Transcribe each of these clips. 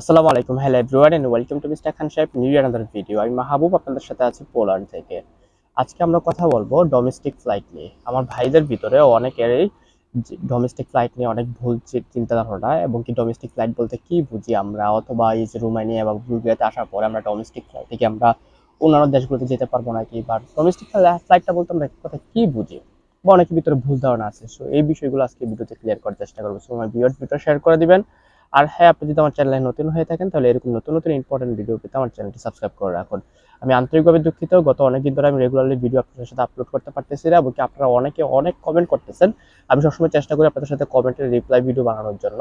আসসালামু আলাইকুম। Hello everyone and welcome to mister Khan সাহেব নিউ আনাদার ভিডিও আমি মাহবুব আপনাদের সাথে আছি পোল্যান্ড থেকে। আজকে আমরা কথা বলব ডোমেস্টিক ফ্লাইট নিয়ে। আমার ভাইদের ভিতরে অনেকেরই ডোমেস্টিক ফ্লাইট নিয়ে অনেক ভুল চিন্তা ধারণা এবং কি ডোমেস্টিক ফ্লাইট বলতে কি বুঝি আমরা? অথবা এই যে রোমানিয়া বা বুলগেরিয়াতে আসার পরে আমরা ডোমেস্টিক ফ্লাইট থেকে আমরা অন্যান্য দেশগুলোতে যেতে পারব নাকি? বা ডোমেস্টিক ফ্লাইটটা বলতে আমরা কথা কি বুঝি? বা অনেকের ভিতরে ভুল ধারণা আছে। সো এই বিষয়গুলো আজকে ভিডিওতে ক্লিয়ার করার চেষ্টা করব। সো আমার ভিডিওর ভিতরে শেয়ার করে দিবেন। আর হ্যাঁ আপনি যদি আমার চ্যানেলে নতুন হয়ে থাকেন, তাহলে এরকম নতুন নতুন ইম্পর্টেন্ট ভিডিও পেতে আমার চ্যানেলটি সাবস্ক্রাইব করে রাখুন। আমি আন্তরিকভাবে দুঃখিত, গত অনেকদিন ধরে আমি রেগুলারলি ভিডিও আপনাদের সাথে আপলোড করতে পারতেছি না এবং আপনারা অনেকে অনেক কমেন্ট করতেছেন। আমি সবসময় চেষ্টা করি আপনাদের সাথে কমেন্টের রিপ্লাই ভিডিও বানানোর জন্য,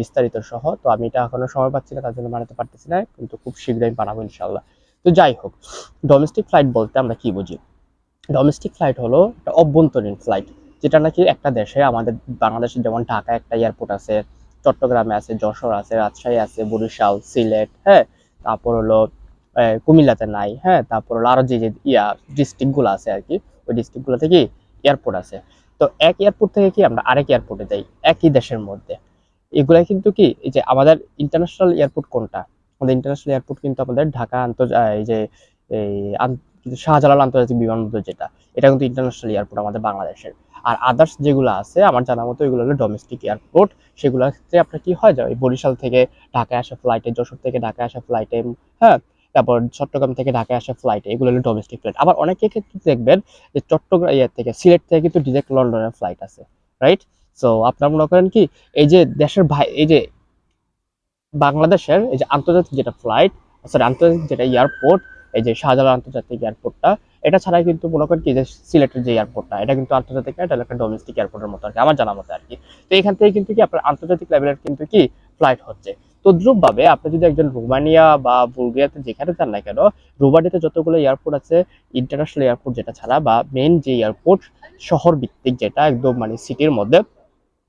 বিস্তারিত সহ। তো আমি এটা এখনও সময় পাচ্ছি না, তার জন্য বানাতে পারতেছি না, কিন্তু খুব শীঘ্রই আমি বানাবো ইনশাল্লাহ তো যাই হোক ডোমেস্টিক ফ্লাইট বলতে আমরা কি বুঝি? ডোমেস্টিক ফ্লাইট হলো একটা অভ্যন্তরীণ ফ্লাইট যেটা নাকি একটা দেশে, আমাদের বাংলাদেশে যেমন ঢাকা একটা এয়ারপোর্ট আছে চট্টগ্রামে আছে, যশোর আছে, রাজশাহী আছে, বরিশাল, সিলেট হ্যাঁ তারপর হলো কুমিল্লাতে নাই হ্যাঁ তারপর হলো আরও যে যে, ইয়া ডিস্ট্রিক্টগুলো আছে আর কি, ওই ডিস্ট্রিক্টগুলো থেকে এয়ারপোর্ট আছে। তো এক এয়ারপোর্ট থেকে কি আমরা আরেক এয়ারপোর্টে যাই, একই দেশের মধ্যে। এগুলা কিন্তু কি, এই যে আমাদের ইন্টারন্যাশনাল এয়ারপোর্ট কোনটা? আমাদের ইন্টারন্যাশনাল এয়ারপোর্ট কিন্তু আমাদের ঢাকা আন্তর এই যে, এই শাহজালাল আন্তর্জাতিক বিমানবন্দর যেটা, এটা কিন্তু ইন্টারন্যাশনাল এয়ারপোর্ট আমাদের বাংলাদেশের। আর আদার্স যেগুলো আছে, আমার জানা মতো এগুলো হলো ডোমেস্টিক এয়ারপোর্ট সেগুলোতে আপনার কি হয় যায়? বরিশাল থেকে ঢাকায় আসা ফ্লাইটে যশোর থেকে ঢাকায় আসা ফ্লাইটে হ্যাঁ? তারপর চট্টগ্রাম থেকে ঢাকায় আসা ফ্লাইটে এগুলো হলো ডোমেস্টিক ফ্লাইট আবার অনেকের ক্ষেত্রে দেখবেন যে চট্টগ্রাম ইয়ে থেকে, সিলেট থেকে কিন্তু ডিরেক্ট লন্ডনের ফ্লাইট আছে রাইট সো আপনার মনে করেন কি, এই যে দেশের ভাই, এই যে বাংলাদেশের, এই যে আন্তর্জাতিক যেটা ফ্লাইট সরি আন্তর্জাতিক যেটা এয়ারপোর্ট এই যে শাহজালাল আন্তর্জাতিক এয়ারপোর্টটা, এটা ছাড়া কিন্তু মনে করেন কি যে সিলেটের যে এয়ারপোর্টটা, এটা কিন্তু আন্তর্জাতিক এটা একটা ডোমেস্টিক এয়ারপোর্টের মতো আর কি, আমার জানা মতো আর কি। তো এখান থেকে কিন্তু কি আপনার আন্তর্জাতিক লেভেলের কিন্তু কি ফ্লাইট হচ্ছে। তদ্রুপ ভাবে আপনি যদি একজন রোমানিয়া বা বুলগেরিয়াতে যেখানে যান না কেন, রোমানিয়াতে যতগুলো এয়ারপোর্ট আছে ইন্টারন্যাশনাল এয়ারপোর্ট যেটা ছাড়া বা মেন যে এয়ারপোর্ট শহর ভিত্তিক যেটা একদম মানে সিটির মধ্যে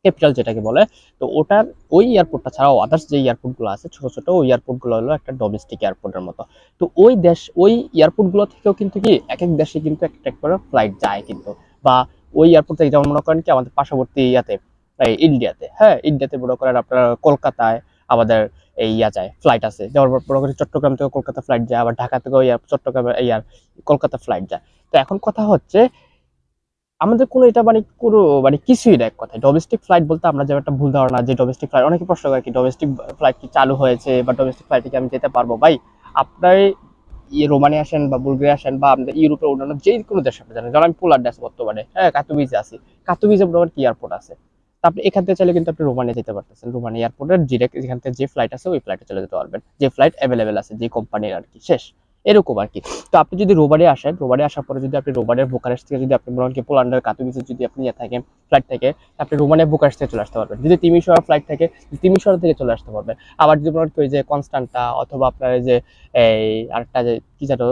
ক্যাপিটাল যেটাকে বলে, তো ওটার ওই এয়ারপোর্টটা ছাড়াও আদার্স যে এয়ারপোর্টগুলো আছে, ছোট ছোট ওই এয়ারপোর্টগুলো হলো একটা ডোমেস্টিক এয়ারপোর্টের মতো। তো ওই দেশ, ওই এয়ারপোর্টগুলো থেকেও কিন্তু কি এক এক দেশে কিন্তু একটা এক করে ফ্লাইট যায় কিন্তু। বা ওই এয়ারপোর্ট থেকে যেমন মনে করেন কি, আমাদের পার্শ্ববর্তী ইয়াতে, এই ইন্ডিয়াতে হ্যাঁ ইন্ডিয়াতে মনে করেন আপনার কলকাতায় আমাদের এই ইয়া যায় ফ্লাইট আছে। যেমন মনে করেন চট্টগ্রাম থেকে কলকাতা ফ্লাইট যায়, আবার ঢাকা থেকেও চট্টগ্রাম ইয়ার কলকাতা ফ্লাইট যায়। তো এখন কথা হচ্ছে আমাদের কোনো এটা মানে কোনো মানে কিছুই না এক কথায়। ডোমেস্টিক ফ্লাইট বলতে আমরা যে একটা ভুল ধারণা যে ডোমেস্টিক ফ্লাইট অনেকে প্রশ্ন করে কি ডোমেস্টিক ফ্লাইট কি চালু হয়েছে বা ডোমেস্টিক ফ্লাইটে কি আমি যেতে পারব? ভাই, আপনার ইয়ে রোমানি আসেন বা বুলগেরিয়া আসেন বা আমাদের ইউরোপের অন্যান্য যে কোনো দেশে আপনি জানেন, যেমন আমি পোল্যান্ডে আছি বর্তমানে হ্যাঁ কাতুবিজে আছি। কাতুবিজে মোটামুটি কি এয়ারপোর্ট আছে? আপনি এখান থেকে চাইলে কিন্তু আপনি রোমানিয়া যেতে পারতেছেন। রোমানিয়া এয়ারপোর্টের ডিরেক্ট এখান থেকে যে ফ্লাইট আছে, ওই ফ্লাইটে চলে যেতে পারবেন। যে ফ্লাইট অ্যাভেলেবেল আছে, যে কোম্পানির আর কি, শেষ। এরকম আর কি তো আপনি যদি রোবারে আসেন, রোবারে আসার পরে যদি আপনি রোবারের বুকারেস্ট থেকে যদি আপনি মনে কি পোল্যান্ডের কাতুবিসে যদি আপনি ইয়ে থাকেন ফ্লাইট থেকে, আপনি রোমানের বুকারেস্ট থেকে চলে আসতে পারবেন। যদি তিমিশোয়া ফ্লাইট থাকে তিমিশোয়া থেকে চলে আসতে পারবেন। আবার যদি মনে ওই যে কনস্টান্টা, অথবা আপনার যে এই আরেকটা যে, কি জানো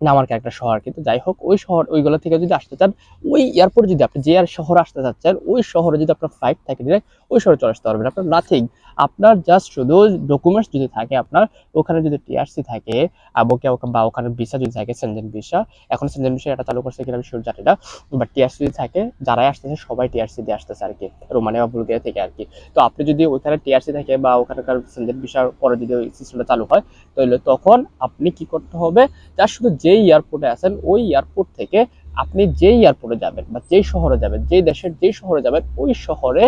নামার একটা শহর কিন্তু যাই হোক, ওই শহর, ওইগুলো থেকে যদি আসতে চান, ওই এয়ারপোর্ট যদি আপনি যে আর শহরে আসতে চাচ্ছেন, ওই শহরে যদি আপনার ফ্লাইট থাকে ডিরেক্ট ওই শহরে চলে আসতে পারবেন। আপনার নাথিং আপনার জাস্ট শুধু ডকুমেন্টস যদি থাকে, আপনার ওখানে যদি টিআরসি থাকে, আবকে বা ওখানে ভিসা যদি থাকে সেনজেন ভিসা এখন সেনজেন ভিসা এটা চালু করছে কিনা আমি শিওর জানি না বাট টিআরসি যদি থাকে, যারাই আসতেছে সবাই টিআরসি দিয়ে আসতেছে আর কি, রোমানিয়া বা বুলগেরিয়া থেকে আর কি। তো আপনি যদি ওখানে টিআরসি থাকে বা ওখানকার সেনজেন ভিসার পরে যদি ওই সিস্টেমটা চালু হয়, তাহলে তখন আপনি কি করতে হবে যার শুধু যেই এয়ারপোর্টে আছেন, ওই এয়ারপোর্ট থেকে আপনি যেই এয়ারপোর্টে যাবেন বা যেই শহরে যাবেন, যেই দেশের যেই শহরে যাবেন, ওই শহরে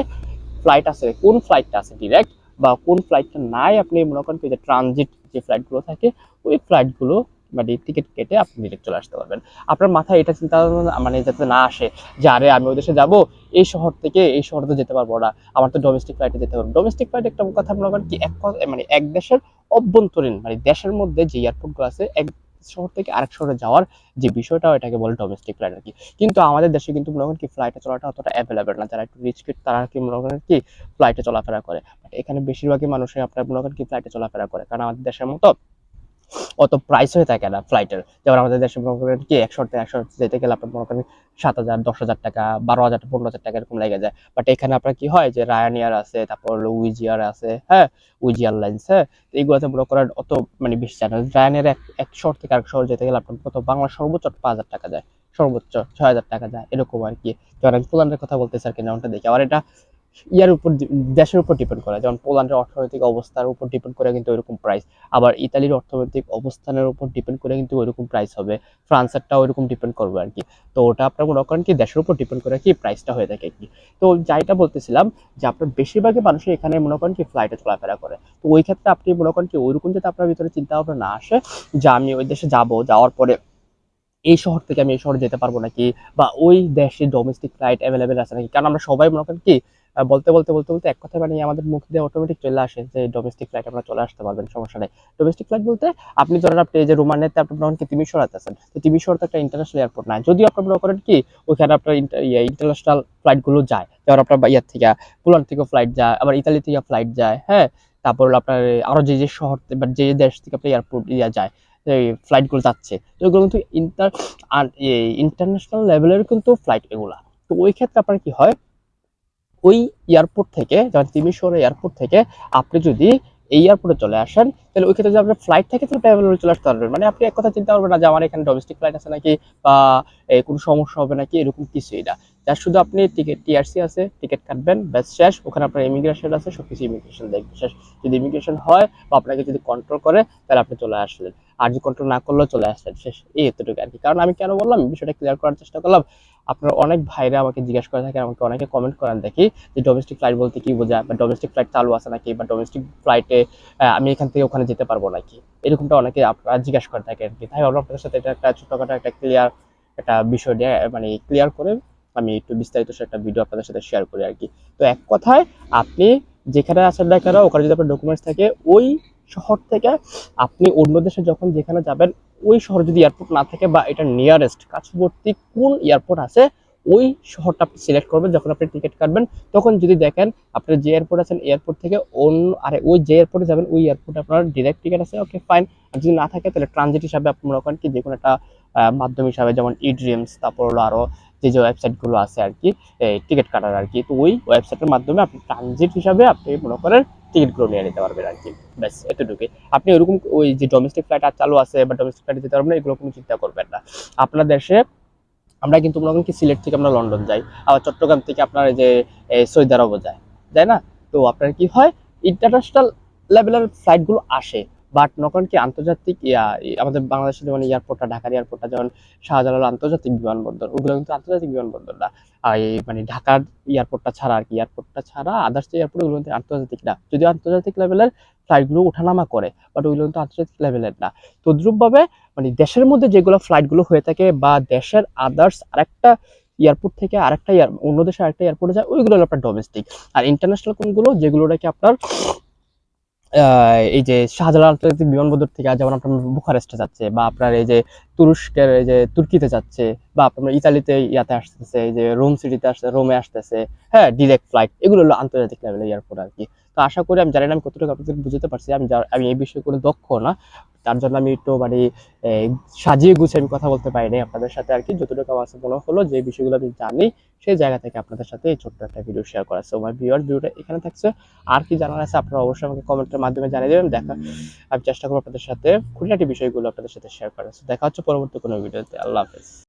ফ্লাইট আছে। কোন ফ্লাইটটা আছে ডিরেক্ট বা কোন ফ্লাইটটা নাই আপনি মনে করেন যে ট্রানজিট যে ফ্লাইটগুলো থাকে, ওই ফ্লাইটগুলো মানে টিকিট কেটে আপনি ডিরেক্ট চলে আসতে পারবেন। আপনার মাথায় এটা চিন্তা মানে যাতে না আসে যে, আরে, আমি ওই দেশে যাব, এই শহর থেকে এই শহরে তো যেতে পারব না, আমার তো ডোমেস্টিক ফ্লাইটে যেতে পারব ডোমেস্টিক ফ্লাইট একটা কথা মনে করেন কি এক মানে এক দেশের অভ্যন্তরীণ মানে দেশের মধ্যে যে এয়ারপোর্টগুলো আছে, এক শহর থেকে আরেক শহরে যাওয়ার যে বিষয়টা এটাকে বলে ডোমেস্টিক ফ্লাইট আর কি। কিন্তু আমাদের দেশে কিন্তু মনে করেন কি ফ্লাইটে চলাটা অতটা অ্যাভেলেবেল না। যারা একটু রিচ কিট তারা কি মনে করেন কি ফ্লাইটে চলাফেরা করে। এখানে বেশিরভাগই মানুষই আপনার মনে করেন কি ফ্লাইটে চলাফেরা করে। কারণ আমাদের দেশের মতো অত প্রাইস হয়ে থাকে না ফ্লাইটের যেমন আমাদের দেশে মনে করেন কি একশো একশো যেতে গেলে আপনার মনে করেন সাত হাজার, দশ হাজার টাকা, বারো হাজার, পনেরো হাজার টাকা এরকম লেগে যায়। বাট এখানে আপনার কি হয় যে রায়ানিয়ার আছে, তারপর উইজিয়ার আছে হ্যাঁ? উইজি এয়ারলাইন্স হ্যাঁ? এইগুলোতে মনে করেন অত মানে বেশি যায় না। রায়ানিয়ার এক এক শহর থেকে আরেক শহর যেতে গেলে আপনার কত বাংলা সর্বোচ্চ পাঁচ হাজার টাকা যায়, সর্বোচ্চ ছয় হাজার টাকা যায়, এরকম আর কি। যখন আমি পোল্যান্ডের কথা বলতেছি আর কি যেমনটা দেখি। আবার এটা ইয়ার উপর দেশের উপর ডিপেন্ড করে। যেমন পোল্যান্ডের অর্থনৈতিক অবস্থার উপর ডিপেন্ড করে কিন্তু ওইরকম প্রাইস আবার ইতালির অর্থনৈতিক অবস্থানের উপর ডিপেন্ড করে কিন্তু ওইরকম প্রাইস হবে। ফ্রান্সেরটা ওইরকম ডিপেন্ড করবে আর কি তো ওটা আপনার মনে করেন কি, দেশের উপর ডিপেন্ড করে কি প্রাইসটা হয়ে থাকে কি তো যাইটা বলতেছিলাম যে আপনার বেশিরভাগই মানুষই এখানে মনে করেন কি ফ্লাইটে চলাফেরা করে। তো ওই ক্ষেত্রে আপনি মনে করেন কি ওইরকম যদি আপনার ভিতরে চিন্তা ভাবনা না আসে যে আমি ওই দেশে যাব, যাওয়ার পরে এই শহর থেকে আমি এই শহরে যেতে পারব নাকি? বা ওই দেশে ডোমেস্টিক ফ্লাইট অ্যাভেলেবেল আছে নাকি? কারণ আমরা সবাই মনে করেন কি বলতে বলতে বলতে বলতে এক কথা মানে আমাদের মুখ দিয়ে অটোমেটিক চলে আসে যে ডোমেস্টিক ফ্লাইট আপনারা চলে আসতে পারবেন, সমস্যা নেই। ডোমেস্টিক ফ্লাইট বলতে আপনি ধরেন আপনি যে রোমানিয়াতে আপনি মনে কি তিমিশোরাতে আছেন, তো তিমিশোর তো একটা ইন্টারন্যাশনাল এয়ারপোর্ট না। যদিও আপনার মনে করেন কি ওইখানে আপনার ইন্টারন্যাশনাল ফ্লাইটগুলো যায়, যেমন আপনার ইয়ার থেকে পোল্যান্ড থেকে ফ্লাইট যায়, আবার ইতালি থেকে ফ্লাইট যায় হ্যাঁ? তারপর আপনার আরও যে যে শহর বা যে যে দেশ থেকে আপনার এয়ারপোর্ট ইয়া যায় এই ফ্লাইটগুলো যাচ্ছে, তো এগুলো কিন্তু ইন্টার ইন্টারন্যাশনাল লেভেলের কিন্তু ফ্লাইট এগুলা। তো ওই ক্ষেত্রে আপনার কি হয় ওই এয়ারপোর্ট থেকে যেমন তিমিশোর এয়ারপোর্ট থেকে আপনি যদি এই এয়ারপোর্টে চলে আসেন, তাহলে ওই ক্ষেত্রে যদি আপনার ফ্লাইট থাকে, তাহলে ট্রাভেল চলে আসতে পারবেন। মানে আপনি এক কথা চিন্তা করবেন না যে আমার এখানে ডোমেস্টিক ফ্লাইট আছে নাকি বা কোনো সমস্যা হবে নাকি, এরকম কিছুই না। যার শুধু আপনি টিকিট টিআরসি আছে টিকিট কাটবেন, ব্যাস শেষ। ওখানে আপনার ইমিগ্রেশন আছে, সবকিছু ইমিগ্রেশন দেখবে শেষ। যদি ইমিগ্রেশন হয় বা আপনাকে যদি কন্ট্রোল করে, তাহলে আপনি চলে আসলেন। আর যদি কন্ট্রোল না করলেও চলে আসলেন, শেষ। এই এতটুকু আর কি কারণ আমি কেন বললাম, বিষয়টা ক্লিয়ার করার চেষ্টা করলাম। আপনার অনেক ভাইরা আমাকে জিজ্ঞাসা করে থাকে, আমাকে অনেকে কমেন্ট করেন দেখি, যে ডোমেস্টিক ফ্লাইট বলতে কি বোঝায় বা ডোমেস্টিক ফ্লাইট চালু আছে নাকি, বা ডোমেস্টিক ফ্লাইটে আমি এখান থেকে ওখানে যেতে পারব নাকি? এরকমটা অনেকে আপনারা জিজ্ঞাসা করে থাকে আর কি তাই ভাবলাম আপনাদের সাথে এটা একটা ছোটখাটো একটা ক্লিয়ার একটা বিষয় নিয়ে মানে ক্লিয়ার করে আমি একটু বিস্তারিত একটা ভিডিও আপনাদের সাথে শেয়ার করি আর কি। তো এক কথায়, আপনি যেখানে আছেন না কেন, ওখানে যদি আপনার ডকুমেন্টস থাকে, ওই শহর থেকে আপনি অন্য দেশে যখন যেখানে যাবেন, ওই শহরে যদি এয়ারপোর্ট না থাকে বা এটা নিয়ারেস্ট কাছবর্তী কোন এয়ারপোর্ট আছে ওই শহরটা আপনি সিলেক্ট করবেন যখন আপনি টিকিট কাটবেন। তখন যদি দেখেন আপনার যে এয়ারপোর্ট আছেন এয়ারপোর্ট থেকে অন্য, আরে ওই যে এয়ারপোর্টে যাবেন, ওই এয়ারপোর্টে আপনার ডিরেক্ট টিকিট আছে ওকে ফাইন আর যদি না থাকে, তাহলে ট্রানজিট হিসাবে আপনি মনে করেন কি, যে কোনো একটা মাধ্যম হিসাবে যেমন ই ড্রিমস তারপর হলো আরও যে যে ওয়েবসাইটগুলো আছে আর কি টিকিট কাটার আর কি, তো ওই ওয়েবসাইটের মাধ্যমে আপনি ট্রানজিট হিসাবে আপনি মনে করেন টিকিটগুলো নিয়ে নিতে পারবেন আর কি। ব্যাস, এতটুকুই। আপনি ওরকম ওই যে ডোমেস্টিক ফ্লাইট আর চালু আছে বা ডোমেস্টিক ফ্লাইটে যেতে পারবেন এগুলো কোনো চিন্তা করবেন না। আপনার দেশে আমরা কিন্তু মনে করেন কি সিলেট থেকে আমরা লন্ডন যাই, আবার চট্টগ্রাম থেকে আপনার যে সৌদি যায়, তাই না? তো আপনার কি হয় ইন্টারন্যাশনাল লেভেলের ফ্লাইটগুলো আসে। বাট নকন কি আন্তর্জাতিক আমাদের বাংলাদেশের যেমন এয়ারপোর্টটা, ঢাকার এয়ারপোর্টটা যেমন শাহজালাল আন্তর্জাতিক বিমানবন্দর, ওগুলো কিন্তু আন্তর্জাতিক বিমানবন্দর না। এই মানে ঢাকার এয়ারপোর্টটা ছাড়া আর কি, এয়ারপোর্টটা ছাড়া আদার্স এয়ারপোর্ট, ওগুলো কিন্তু আন্তর্জাতিক না। যদিও আন্তর্জাতিক লেভেলের ফ্লাইটগুলো ওঠানামা করে বাট ওইগুলো কিন্তু আন্তর্জাতিক লেভেলের না। তদ্রুপভাবে মানে দেশের মধ্যে যেগুলো ফ্লাইটগুলো হয়ে থাকে বা দেশের আদার্স আরেকটা এয়ারপোর্ট থেকে আরেকটা এয়ার, অন্য দেশে আরেকটা এয়ারপোর্টে যায়, ওইগুলো আপনার ডোমেস্টিক আর ইন্টারন্যাশনাল কোনগুলো যেগুলো নাকি আপনার এই যে শাহজালাল আন্তর্জাতিক বিমানবন্দর থেকে যেমন আপনার বুখারেস্টে যাচ্ছে বা আপনার এই যে তুরস্কের এই যে তুর্কিতে যাচ্ছে বা আপনার ইতালিতে ইয়াতে আসতেছে, এই যে রোম সিটিতে আসতে রোমে আসতেছে হ্যাঁ ডিরেক্ট ফ্লাইট এগুলো হলো আন্তর্জাতিক লেভেলের এয়ারপোর্ট আর কি। তো আশা করি আমি জানি না আমি কতটুকু আপনাদের বুঝতে পারছি আমি আমি এই বিষয়ে কোনো দক্ষ না। তার জন্য আমি একটু মানে সাজিয়ে গুছিয়ে আমি কথা বলতে পারি আপনাদের সাথে আর কি। যতটুকু আমার মনে হলো যে বিষয়গুলো আমি জানি সেই জায়গা থেকে আপনাদের সাথে এই ছোট্ট একটা ভিডিও শেয়ার করা। সো আমার ভিউয়ার ভিডিওটা এখানে থাকছে। আর কি জানার আছে আপনারা অবশ্যই আমাকে কমেন্টের মাধ্যমে জানিয়ে দেবেন। দেখা আমি চেষ্টা করব আপনাদের সাথে খুঁটিনাটি বিষয়গুলো আপনাদের সাথে শেয়ার So, দেখা হচ্ছে পরবর্তী কোনো ভিডিওতে আল্লাহ হাফেজ।